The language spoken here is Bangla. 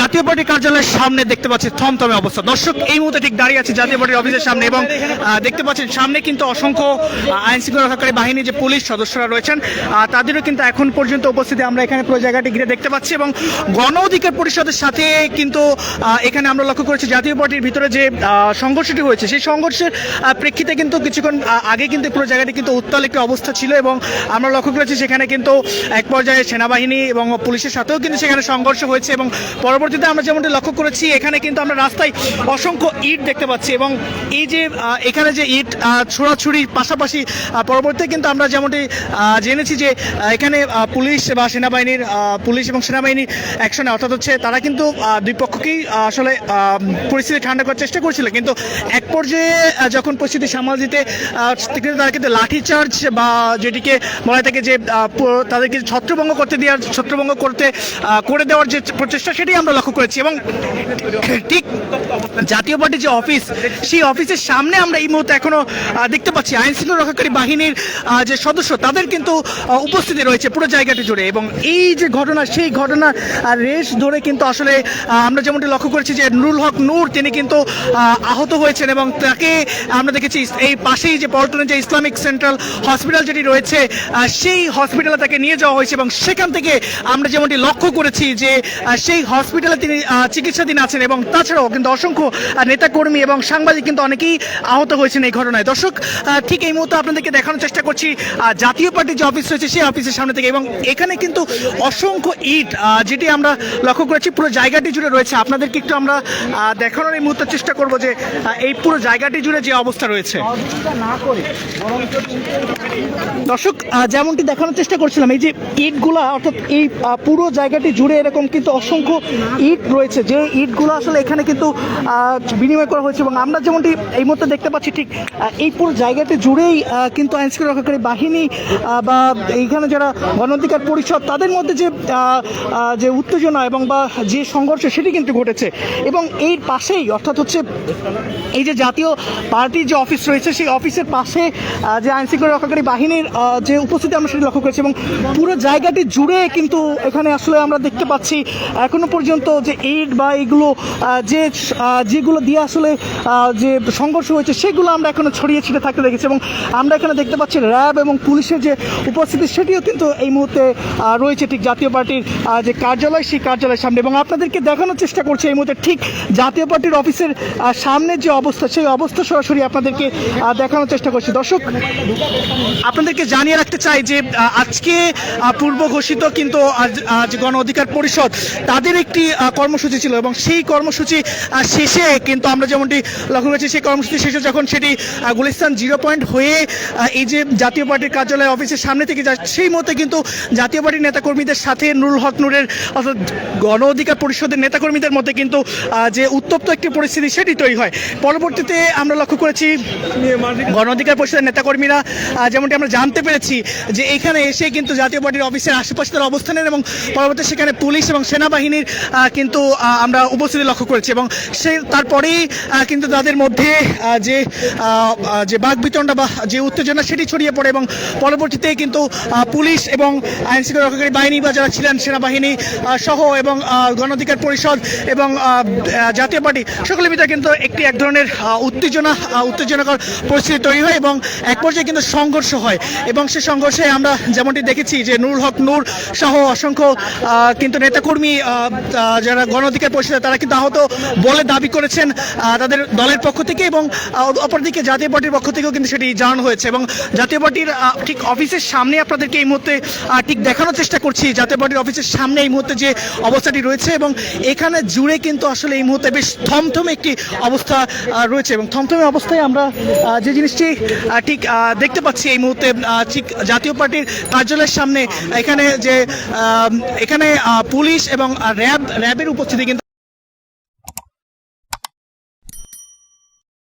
জাতীয় পার্টি কার্যালয়ের সামনে দেখতে পাচ্ছি থমথমে অবস্থা। দর্শক, এই মুহূর্তে ঠিক দাঁড়িয়ে আছে জাতীয় পার্টির অফিসের সামনে এবং দেখতে পাচ্ছেন সামনে কিন্তু অসংখ্য আইন শৃঙ্খলা রক্ষাকারী বাহিনী, যে পুলিশ সদস্যরা রয়েছেন তাদেরও কিন্তু এখন পর্যন্ত উপস্থিতি আমরা এখানে পুরো জায়গাটি ঘিরে দেখতে পাচ্ছি এবং গণ অধিকার পরিষদের সাথে কিন্তু এখানে আমরা লক্ষ্য করেছি জাতীয় পার্টির ভিতরে যে সংঘর্ষটি হয়েছে, সেই সংঘর্ষের প্রেক্ষিতে কিন্তু কিছুক্ষণ আগে কিন্তু পুরো জায়গাটি কিন্তু উত্তাল একটি অবস্থা ছিল এবং আমরা লক্ষ্য করেছি সেখানে কিন্তু এক পর্যায়ে সেনাবাহিনী এবং পুলিশের সাথেও কিন্তু সেখানে সংঘর্ষ হয়েছে এবং পরবর্তীতে আমরা যেমনটি লক্ষ্য করেছি এখানে কিন্তু আমরা রাস্তায় অসংখ্য ইট দেখতে পাচ্ছি এবং এই যে এখানে যে ইট আহ, ছোড়াছুড়ি পাশাপাশি পরবর্তীতে কিন্তু আমরা যেমনটি জেনেছি যে এখানে পুলিশ বা সেনাবাহিনীর পুলিশ এবং সেনাবাহিনীর অ্যাকশনে অর্থাৎ হচ্ছে তারা কিন্তু দুই পক্ষকেই আসলে পরিস্থিতি ঠান্ডা করার চেষ্টা করছিল। কিন্তু এক পর্যায়ে যখন পরিস্থিতি সামাল দিতে কিন্তু তারা কিন্তু লাঠিচার্জ বা যেটিকে বলা থাকে যে তাদেরকে ছত্রভঙ্গ করতে দেওয়ার ছত্রভঙ্গ করতে করে দেওয়ার যে প্রচেষ্টা সেটি আমরা লক্ষ্য করেছি এবং ঠিক জাতীয় পার্টির যে অফিস সেই অফিসের সামনে আমরা এই মুহূর্তে এখনও দেখতে পাচ্ছি আইন শৃঙ্খলা রক্ষাকারী বাহিনীর যে সদস্য তাদের কিন্তু উপস্থিতি রয়েছে পুরো জায়গাটি জুড়ে এবং এই যে ঘটনা সেই ঘটনার আহ, রেশ ধরে কিন্তু আসলে আমরা যেমনটি লক্ষ্য করেছি যে নুরুল হক নূর তিনি কিন্তু আহত হয়েছেন এবং তাকে আমরা দেখেছি এই পাশেই যে পল্টনের যে ইসলামিক সেন্ট্রাল হসপিটাল যেটি রয়েছে সেই হসপিটালে তাকে নিয়ে যাওয়া হয়েছে এবং সেখান থেকে আমরা যেমনটি লক্ষ্য করেছি যে সেই হসপিটালে তিনি চিকিৎসাধীন আছেন এবং তাছাড়াও কিন্তু অসংখ্য নেতাকর্মী এবং সাংবাদিক কিন্তু অনেকেই আহত হয়েছেন এই ঘটনায়। দর্শক ঠিক এই মুহূর্তে আপনাদেরকে দেখানোর চেষ্টা করছি জাতীয় পার্টির যে অফিস রয়েছে সেই অফিসের সামনে থেকে এবং এখানে কিন্তু অসংখ্য ইট যেটি আমরা লক্ষ্য করেছি, পুরো জায়গাটি জুড়ে রয়েছে। আপনাদেরকে একটু আমরা দেখানোর এই মুহূর্তে চেষ্টা করব যে এই পুরো জায়গাটি জুড়ে যে অবস্থা রয়েছে। দর্শক যেমনটি দেখানোর চেষ্টা করছিলাম, এই যে ইটগুলা, অর্থাৎ এই পুরো জায়গাটি জুড়ে এরকম কিন্তু অসংখ্য ইট রয়েছে, যে ইটগুলো আসলে এখানে কিন্তু বিনিময় করা হয়েছে এবং আমরা যেমনটি এই মুহূর্তে দেখতে পাচ্ছি ঠিক এই পুরো জায়গাটি জুড়েই কিন্তু আইন শৃঙ্খলা রক্ষাকারী বাহিনী বা এইখানে যারা গণঅধিকার পরিষদ, তাদের মধ্যে যে যে উত্তেজনা এবং বা যে সংঘর্ষ, সেটি কিন্তু ঘটেছে। এবং এর পাশেই, অর্থাৎ হচ্ছে, এই যে জাতীয় পার্টির যে অফিস রয়েছে, সেই অফিসের পাশে যে আইন শৃঙ্খলা রক্ষাকারী বাহিনীর যে উপস্থিতি আমরা সেটি লক্ষ্য করেছি এবং পুরো জায়গাটি জুড়ে কিন্তু এখানে আসলে আমরা দেখতে পাচ্ছি, এখনও পর্যন্ত যে ইট বা আহ, যে যেগুলো দিয়ে আসলে যে সংঘর্ষ হয়েছে সেগুলো আমরা এখনও ছড়িয়ে ছিটে থাকতে দেখেছি এবং আমরা এখানে দেখতে পাচ্ছি র্যাব এবং পুলিশের যে উপস্থিতি সেটিও কিন্তু এই মুহূর্তে রয়েছে। ঠিক জাতীয় পার্টির যে কার্যালয় সেই কার্যালয়ের সামনে এবং আপনাদেরকে দেখানোর চেষ্টা করছে এই মুহূর্তে ঠিক জাতীয় পার্টির অফিসের সামনের যে অবস্থা সেই অবস্থা সরাসরি আপনাদেরকে দেখানোর চেষ্টা করছি। দর্শক আপনাদেরকে জানিয়ে রাখতে চাই যে আজকে পূর্ব ঘোষিত কিন্তু গণ অধিকার পরিষদ তাদের একটি কর্মসূচি ছিল এবং সেই কর্মসূচি শেষে কিন্তু আমরা যেমনটি লক্ষ্য করেছি, সেই কর্মসূচি শেষে যখন সেটি গুলিস্তান জিরো পয়েন্ট হয়ে এই যে জাতীয় পার্টির কার্যালয় অফিসের সামনে থেকে যায়, সেই মতে কিন্তু জাতীয় পার্টির নেতাকর্মীদের সাথে নুরুল হক নূরের, অর্থাৎ গণ অধিকার পরিষদের নেতাকর্মীদের মধ্যে কিন্তু যে উত্তপ্ত একটি পরিস্থিতি সেটি তৈরি হয়। পরবর্তীতে আমরা লক্ষ্য করেছি, গণ অধিকার পরিষদের নেতাকর্মীরা যেমনটি আমরা জানতে পেরেছি যে এখানে এসে কিন্তু জাতীয় পার্টির অফিসের আশেপাশে তারা অবস্থানের এবং পরবর্তী সেখানে পুলিশ এবং সেনাবাহিনীর কিন্তু আমরা উপস্থিতি লক্ষ্য করেছি এবং সে তারপরেই কিন্তু তাদের মধ্যে যে যে বাঘ বিতণ্ডা বা যে উত্তেজনা সেটি ছড়িয়ে পড়ে এবং পরবর্তীতে কিন্তু পুলিশ এবং আইন শৃঙ্খলা রক্ষাকারী বাহিনী বা যারা ছিলেন সেনাবাহিনী সহ এবং আহ, গণ অধিকার পরিষদ এবং জাতীয় পার্টি সকলের ভিতরে কিন্তু একটি এক ধরনের উত্তেজনা উত্তেজনাকর পরিস্থিতি তৈরি হয় এবং এক পর্যায়ে কিন্তু সংঘর্ষ হয় এবং সে সংঘর্ষে আমরা যেমনটি দেখেছি যে নুরুল হক নূর সহ অসংখ্য কিন্তু নেতাকর্মী যারা গণ অধিকার পরিষদ, তারা কিন্তু আহত বলে দাবি করেছেন তাদের দলের পক্ষ থেকে এবং অপরদিকে জাতীয় পার্টির পক্ষ থেকেও কিন্তু সেটি জানানো হয়েছে এবং জাতীয় পার্টির ঠিক অফিসের সামনে আপনাদেরকে এই মুহূর্তে ঠিক দেখানোর চেষ্টা করছি, জাতীয় পার্টির অফিসের সামনে এই মুহূর্তে যে অবস্থাটি রয়েছে এবং এখানে জুড়ে কিন্তু আসলে এই মুহূর্তে বেশ থমথমে একটি অবস্থা রয়েছে এবং থমথমে অবস্থায় আমরা যে জিনিসটি ঠিক দেখতে পাচ্ছি এই মুহূর্তে ঠিক জাতীয় পার্টির কার্যালয়ের সামনে, এখানে যে এখানে পুলিশ এবং র্যাব র্যাবের উপস্থিতি কিন্তু